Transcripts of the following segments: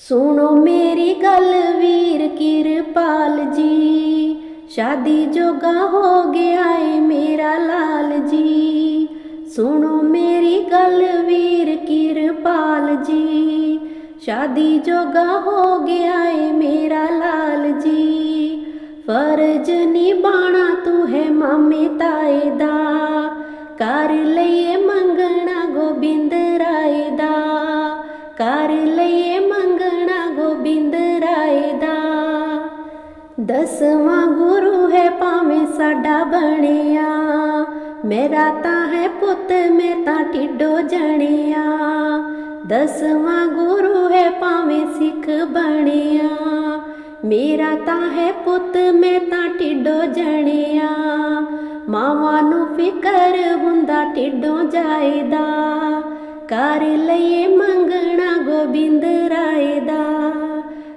ਸੁਣੋ ਮੇਰੀ ਗੱਲ ਵੀਰ ਕਿਰਪਾਲ ਜੀ। ਸ਼ਾਦੀ ਜੋਗਾ ਹੋ ਗਿਆ ਏ ਮੇਰਾ ਲਾਲ ਜੀ। ਸੁਣੋ ਮੇਰੀ ਗੱਲ ਵੀਰ ਕਿਰਪਾਲ ਜੀ। ਸ਼ਾਦੀ ਜੋਗਾ ਹੋ ਗਿਆ ਏ ਮੇਰਾ ਲਾਲ ਜੀ। ਫਰਜ਼ ਨਿਭਾਣਾ ਤੂੰ ਹੈ ਮਾਮੇ ਤਾਏ ਦਾ। ਕਰ ਲਈਏ ਮੰਗਣਾ ਗੋਬਿੰਦ ਰਾਏ ਦਾ। ਦਸਵਾਂ ਗੁਰੂ ਹੈ ਭਾਵੇਂ ਸਾਡਾ ਬਣਿਆ। ਮੇਰਾ ਤਾਂ ਹੈ ਪੁੱਤ, ਮੈਂ ਤਾਂ ਟਿੱਡੋ ਜਣਿਆ। ਦਸਵਾਂ ਗੁਰੂ ਹੈ ਭਾਵੇਂ ਸਿੱਖ ਬਣਿਆ। ਮੇਰਾ ਤਾਂ ਹੈ ਪੁੱਤ, ਮੈਂ ਤਾਂ ਟਿੱਡੋ ਜਣਿਆ। ਮਾਵਾਂ ਨੂੰ ਫਿਕਰ ਹੁੰਦਾ ਟਿੱਡੋਂ ਜਾਇਦਾ ਕਰ ਲਈਏ ਮੰਗਣਾ ਗੋਬਿੰਦ ਰਾਏ ਦਾ।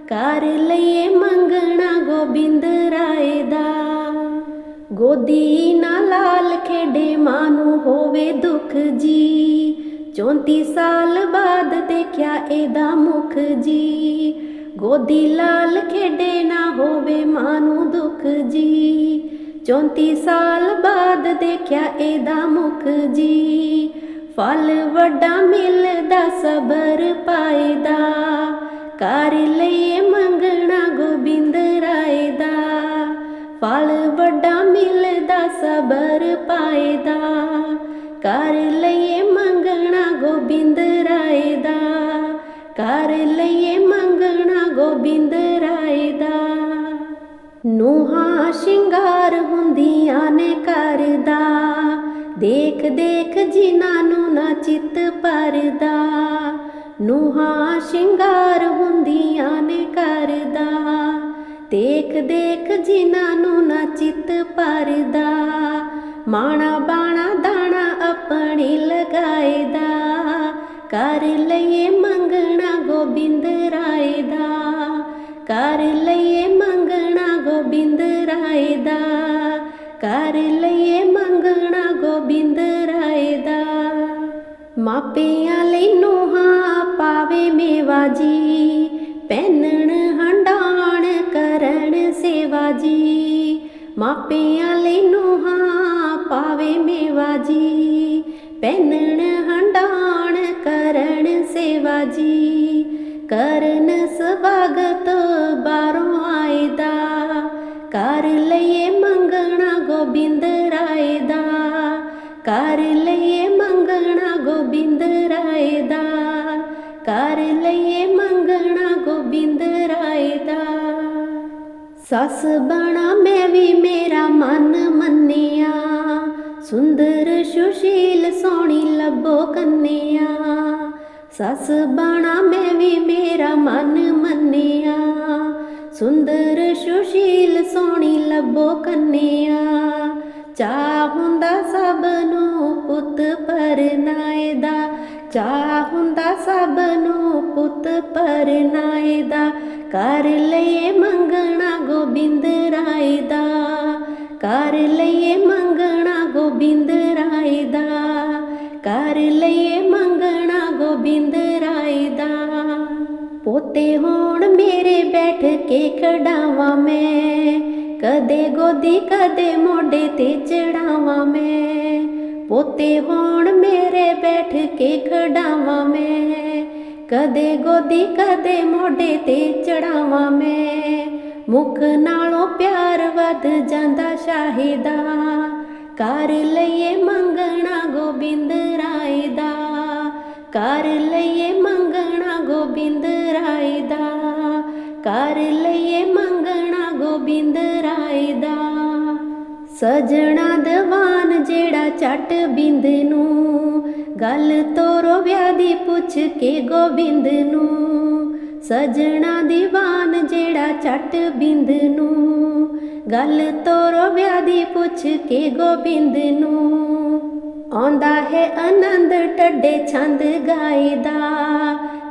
ਕਰ ਲਈਏ ਮੰਗਣਾ ਗੋਬਿੰਦ ਰਾਏ ਦਾ। ਗੋਦੀ ਨਾ ਲਾਲ ਖੇਡੇ ਮਾਂ ਨੂੰ ਹੋਵੇ ਦੁੱਖ ਜੀ। 34 ਸਾਲ ਬਾਅਦ ਦੇਖਿਆ ਇਹਦਾ ਮੁਖ ਜੀ। ਗੋਦੀ ਲਾਲ ਖੇਡੇ ਨਾ ਹੋਵੇ ਮਾਂ ਨੂੰ ਦੁੱਖ ਜੀ। 34 ਸਾਲ ਬਾਅਦ ਦੇਖਿਆ ਇਹਦਾ ਮੁਖ ਜੀ। ਫਲ ਵੱਡਾ ਮਿਲਦਾ ਸਬਰ ਪਾਇਦਾ ਕਰ ਲਈਏ ਮੰਗਣਾ ਗੋਬਿੰਦ ਰਾਏ ਦਾ। ਫਲ ਵੱਡਾ ਮਿਲਦਾ, ਸਬਰ ਪਾਇਦਾ ਕਰ ਲਈਏ ਮੰਗਣਾ ਗੋਬਿੰਦ ਰਾਏ ਦਾ। ਕਰ ਲਈਏ ਮੰਗਣਾ ਗੋਬਿੰਦ ਰਾਏ ਦਾ। ਨੂਹਾਂ ਸ਼ਿੰਗਾਰ ਹੁੰਦੀਆਂ ਨੇ ਕਰਦਾ ਦੇਖ ਦੇਖ ਜਿਨ੍ਹਾਂ ਨੂੰ ਨਾ ਚਿੱਤ ਪਰਦਾ ਨੂਹਾਂ ਸ਼ਿੰਗਾਰ ਹੁੰਦੀਆਂ ਨੇ ਕਰਦਾ। ਦੇਖ ਦੇਖ ਜਿਨ੍ਹਾਂ ਨੂੰ ਨਾ ਚਿੱਤ ਪਰਦਾ ਮਾਣਾ, ਬਾਣਾ, ਦਾਣਾ ਆਪਣੀ ਲਗਾਇਦਾ। ਕਰ ਲਈਏ ਮੰਗਣਾ ਗੋਬਿੰਦ ਰਾਏ ਦਾ ਕਰ ਲਈਏ ਮੰਗਣਾ ਗੋਬਿੰਦ ਰਾਏ ਦਾ ਕਰ ਲਈਏ ਮੰਗਣਾ ਗੋਬਿੰਦ ਰਾਏ ਦਾ ਮਾਪਿਆਂ ਲਈ ਨੂਹਾਂ ਪਾਵੇ ਮੇਵਾ ਜੀ। ਪਹਿਨਣ ਹੰਡਾਣ ਕਰਨ ਸੇਵਾ ਜੀ। ਮਾਪਿਆਂ ਲਈ ਨੂਹਾਂ ਪਾਵੇ ਮੇਵਾ ਜੀ। ਪਹਿਨਣ ਹੰਡਾਣ ਕਰਨ ਸੇਵਾ ਜੀ। ਕਰਨ ਸਵਾਗਤ ਬਾਹਰੋਂ ਆਏਦਾ ਕਰ ਲਈਏ ਮੰਗਣਾ ਗੋਬਿੰਦ ਰਾਏ ਦਾ ਕਰ ਲਈਏ ਮੰਗਣਾ ਗੋਬਿੰਦ ਰਾਏ ਦਾ ਕਰ ਲਈਏ ਮੰਗਣਾ ਗੋਬਿੰਦ ਰਾਏ ਦਾ। ਸੱਸ ਬਣਾ ਮੈਂ ਵੀ ਮੇਰਾ ਮਨ ਮੰਨਿਆ। ਸੁੰਦਰ, ਸੁਸ਼ੀਲ, ਸੋਹਣੀ ਲੱਭੋ ਕੰਨਿਆ। ਸੱਸ ਬਣਾ ਮੈਂ ਵੀ ਮੇਰਾ ਮਨ ਮੰਨਿਆ। ਸੁੰਦਰ, ਸੁਸ਼ੀਲ, ਸੋਹਣੀ ਲੱਭੋ ਕੰਨਿਆ। ਚਾਹ ਹੁੰਦਾ ਸਭ ਨੂੰ ਪੁੱਤ ਪਰਨਾਏ ਦਾ। ਚਾਹ ਹੁੰਦਾ ਸਭ ਨੂੰ ਪੁੱਤ ਪਰਨਾਏ ਦਾ। ਕਰ ਲਈਏ ਮੰਗਣਾ ਗੋਬਿੰਦ ਰਾਏ ਦਾ। ਕਰ ਲਈਏ ਮੰਗਣਾ ਗੋਬਿੰਦ ਰਾਏ ਦਾ। ਕਰ ਲਈਏ ਮੰਗਣਾ ਗੋਬਿੰਦ ਰਾਏ ਦਾ। ਪੋਤੇ ਹੋਣ ਮੇਰੇ ਬੈਠ ਕੇ ਖੜਾਵਾਂ ਮੈਂ। ਕਦੇ ਗੋਦੀ ਕਦੇ ਮੋਢੇ ਤੇ ਚੜਾਵਾਂ ਮੈਂ। ਪੋਤੇ ਹੋਣ ਮੇਰੇ ਬੈਠ ਕੇ ਖੜਾਵਾਂ ਮੈਂ। ਕਦੇ ਗੋਦੀ, ਕਦੇ ਮੋਢੇ ਤੇ ਚੜਾਵਾਂ ਮੈਂ। ਮੁਖ ਨਾਲੋਂ ਪਿਆਰ ਵੱਧ ਜਾਂਦਾ ਸ਼ਾਹਿਦਾ ਕਰ ਲਈਏ ਮੰਗਣਾ ਗੋਬਿੰਦ ਰਾਏ ਦਾ। ਕਰ ਲਈਏ ਮੰਗਣਾ ਗੋਬਿੰਦ ਰਾਏ ਦਾ। ਕਰ ਲਈਏ ਮੰਗਣਾ ਗੋਬਿੰਦ ਸਜਣਾ ਦਵਾਨ ਜਿਹੜਾ ਚੱਟ ਬਿੰਦ ਨੂੰ। ਗੱਲ ਤੋਰੋ ਵਿਆਹ ਦੀ ਪੁੱਛ ਕੇ ਗੋਬਿੰਦ ਨੂੰ। ਸਜਣਾ ਦੀਵਾਨ ਜਿਹੜਾ ਚੱਟ ਬਿੰਦ ਨੂੰ। ਗੱਲ ਤੋਰੋ ਵਿਆਹ ਦੀ ਪੁੱਛ ਕੇ ਗੋਬਿੰਦ ਨੂੰ। ਆਉਂਦਾ ਹੈ ਆਨੰਦ ਟੱਡੇ ਛੰਦ ਗਾਇਦਾ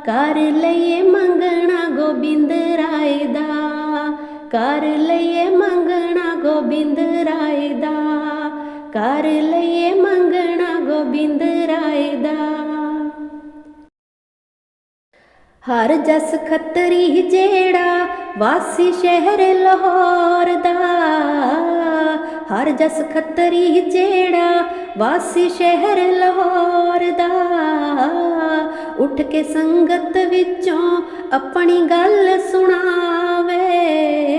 ਕਰ ਲਈਏ ਮੰਗਣਾ ਗੋਬਿੰਦ ਰਾਏ ਦਾ। ਕਰ ਲਈਏ ਮੰਗਣਾ ਗੋਬਿੰਦ ਰਾਏ ਦਾ, ਕਰ ਲਈਏ ਮੰਗਣਾ ਗੋਬਿੰਦ ਰਾਏ ਦਾ। ਹਰ ਜਸ ਖੱਤਰੀ ਜਿਹੜਾ, ਵਾਸੀ ਸ਼ਹਿਰ ਲਾਹੌਰ ਦਾ। ਹਰ ਜਸ ਖੱਤਰੀ ਜਿਹੜਾ, ਵਾਸੀ ਸ਼ਹਿਰ ਲਾਹੌਰ ਦਾ। ਉੱਠ ਕੇ ਸੰਗਤ ਵਿੱਚੋਂ ਆਪਣੀ ਗੱਲ ਸੁਣਾਵੇ।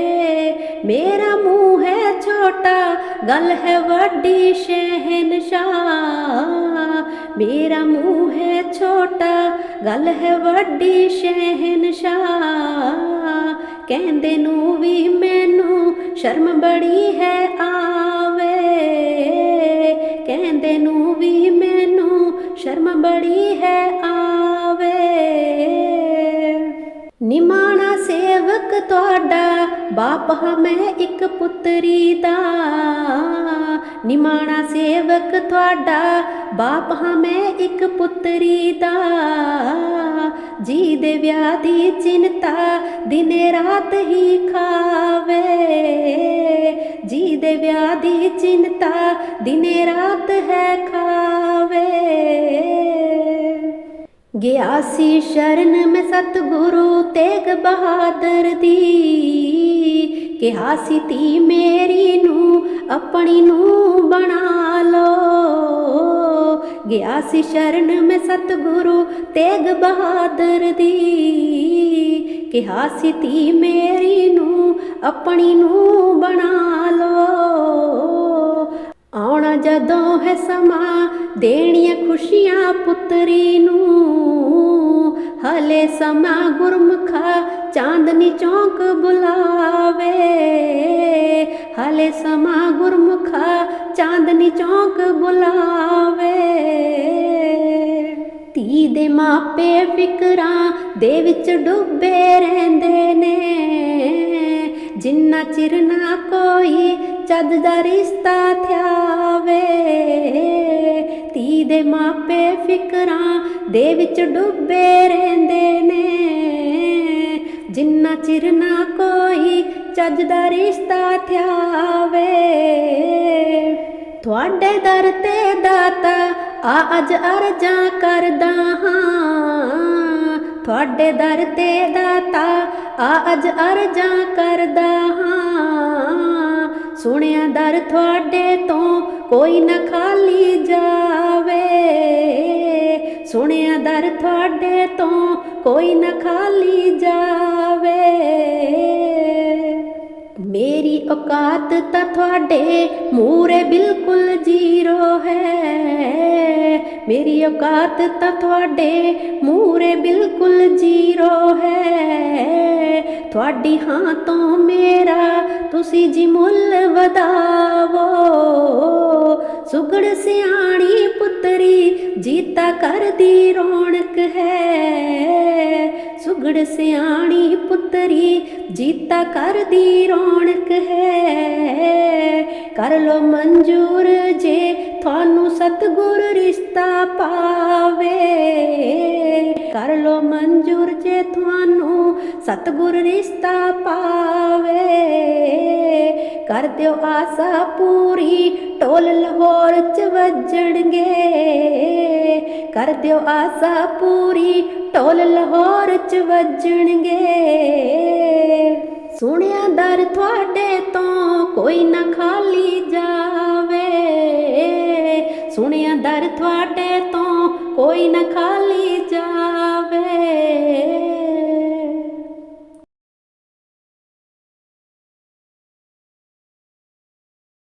ਮੇਰਾ ਮੂੰਹ ਹੈ ਛੋਟਾ, ਗੱਲ ਹੈ ਵੱਡੀ ਸ਼ਹਿਨशाह ਮੇਰਾ ਮੂੰਹ ਹੈ ਛੋਟਾ, ਗੱਲ ਹੈ ਵੱਡੀ ਸ਼ਹਿਨशाह ਕਹਿੰਦੇ ਨੂੰ ਵੀ ਮੈਨੂੰ ਸ਼ਰਮ ਬੜੀ ਹੈ ਆਵੇ। ਕਹਿੰਦੇ ਨੂੰ ਵੀ ਮੈਨੂੰ ਸ਼ਰਮ ਬੜੀ ਹੈ ਆਵੇ। ਨਿਮਾ ਤੁਹਾਡਾ, ਬਾਪ ਹਾਂ ਮੈਂ ਇੱਕ ਪੁੱਤਰੀ ਦਾ। ਨਿਮਾਣਾ ਸੇਵਕ ਤੁਹਾਡਾ, ਬਾਪ ਹਾਂ ਮੈਂ ਇੱਕ ਪੁੱਤਰੀ ਦਾ। ਜੀ ਦੇ ਵਿਆਹ ਦੀ ਚਿੰਤਾ ਦਿਨੇ ਰਾਤ ਹੀ ਖਾਵੇ। ਜੀ ਦੇ ਵਿਆਹ ਦੀ ਚਿੰਤਾ ਦਿਨੇ ਰਾਤ ਹੈ ਖਾਵੇ। ਗਿਆ ਸੀ ਸ਼ਰਨ ਮੈਂ ਸਤਿਗੁਰੂ ਤੇਗ ਬਹਾਦਰ ਦੀ। ਕਿਹਾ ਸੀ ਤੀ ਮੇਰੀ ਨੂੰ ਆਪਣੀ ਨੂੰ ਬਣਾ ਲੋ ਗਿਆ ਸੀ ਸ਼ਰਨ ਮੈਂ ਸਤਿਗੁਰੂ ਤੇਗ ਬਹਾਦਰ ਦੀ। ਕਿਹਾ ਸੀ ਤੀ ਮੇਰੀ ਨੂੰ ਆਪਣੀ ਨੂੰ ਬਣਾ ਹੈ ਸਮਾਂ, ਦੇਣੀਆਂ ਖੁਸ਼ੀਆਂ ਪੁੱਤਰੀ ਨੂੰ। ਹਲੇ ਸਮਾਂ ਗੁਰਮੁਖਾ ਚਾਂਦਨੀ ਚੌਂਕ ਬੁਲਾਵੇ। ਹਲੇ ਸਮਾਂ ਗੁਰਮੁਖਾ ਚਾਂਦਨੀ ਚੌਂਕ ਬੁਲਾਵੇ। ਧੀ ਦੇ ਮਾਪੇ ਫਿਕਰਾਂ ਦੇ ਵਿੱਚ ਡੁੱਬੇ ਰਹਿੰਦੇ ਨੇ। ਜਿੰਨਾ ਚਿਰ ਨਾ ਕੋਈ ਚੱਜ ਦਾ ਰਿਸ਼ਤਾ ਥਿਆਵੇ ਦੇ ਮਾਪੇ ਫਿਕਰਾਂ ਦੇ ਵਿੱਚ ਡੁੱਬੇ ਰਹਿੰਦੇ ਨੇ। ਜਿੰਨਾ ਚਿਰ ਨਾ ਕੋਈ ਚੱਜ ਦਾ ਰਿਸ਼ਤਾ ਥਿਆਵੇ, ਤੁਹਾਡੇ ਦਰ ਤੇ ਦਾਤਾ ਆ ਅਜ ਅਰਜਾਂ ਕਰਦਾ ਹਾਂ। ਤੁਹਾਡੇ ਦਰ ਤੇ ਦਾਤਾ ਆ ਅਜ ਅਰਜਾਂ ਕਰਦਾ ਹਾਂ। ਸੁਣਿਆ ਦਰ ਤੁਹਾਡੇ ਤੋਂ ਕੋਈ ਨਾ ਖਾਲੀ ਜਾਵੇ। ਸੁਣਿਆ ਦਰ ਤੁਹਾਡੇ ਤੋਂ ਕੋਈ ਨਾ ਖਾਲੀ ਜਾਵੇ। ਮੇਰੀ ਔਕਾਤ ਤਾਂ ਤੁਹਾਡੇ ਮੂਰੇ ਬਿਲਕੁਲ ਜ਼ੀਰੋ ਹੈ। ਮੇਰੀ ਔਕਾਤ ਤਾਂ ਤੁਹਾਡੇ ਮੂਰੇ ਬਿਲਕੁਲ ਜ਼ੀਰੋ ਹੈ। ਤੁਹਾਡੀ ਹਾਂ ਤੋਂ ਮੇਰਾ ਤੁਸੀਂ ਜੀ ਮੁੱਲ ਵਧਾਵੋ। ਸੁਗੜ ਸਿਆਣੀ ਪੁੱਤਰੀ ਜੀਤਾ ਕਰਦੀ ਰੌਣਕ ਹੈ। ਸੁਗੜ ਸਿਆਣੀ ਪੁੱਤਰੀ, ਜੀਤਾ ਕਰਦੀ ਰੌਣਕ ਹੈ। ਕਰ ਲੋ ਮਨਜ਼ੂਰ ਜੇ ਤੁਹਾਨੂੰ ਸਤਗੁਰ ਰਿਸ਼ਤਾ ਪਾਵੇ। ਕਰ ਲੋ ਮਨਜ਼ੂਰ ਜੇ ਤੁਹਾਨੂੰ ਸਤਗੁਰ ਰਿਸ਼ਤਾ ਪਾਵੇ। ਕਰ ਦਿਓ ਆਸਾ ਪੂਰੀ ਢੋਲ ਲਾਹੌਰ ਚ ਵੱਜਣਗੇ। ਕਰ ਦਿਓ ਆਸਾ ਪੂਰੀ, ਢੋਲ ਲਾਹੌਰ ਚ ਵੱਜਣਗੇ। ਸੁਣਿਆ ਦਰ ਤੁਹਾਡੇ ਤੋਂ ਕੋਈ ਨਾ ਖਾਲੀ ਜਾਵੇ। ਸੁਣਿਆ ਦਰ ਤੁਹਾਡੇ ਤੋਂ ਕੋਈ ਨਾ ਖਾਲੀ